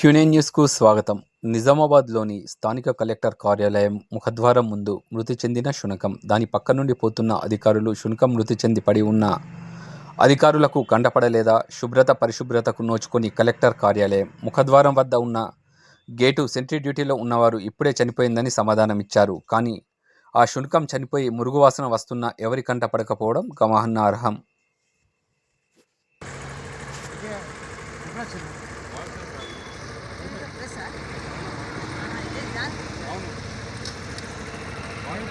క్యూనే న్యూస్కు స్వాగతం. నిజామాబాద్లోని స్థానిక కలెక్టర్ కార్యాలయం ముఖద్వారం ముందు మృతి చెందిన శునకం. దాని పక్క నుండి పోతున్న అధికారులు శునకం మృతి చెంది పడి ఉన్న అధికారులకు కండపడలేదా? శుభ్రత పరిశుభ్రతకు నోచుకొని కలెక్టర్ కార్యాలయం ముఖద్వారం వద్ద ఉన్న గేటు సెంట్రీ డ్యూటీలో ఉన్నవారు ఇప్పుడే చనిపోయిందని సమాధానమిచ్చారు. కానీ ఆ శునకం చనిపోయి మురుగువాసన వస్తున్న ఎవరి కంట పడకపోవడం గమనార్హం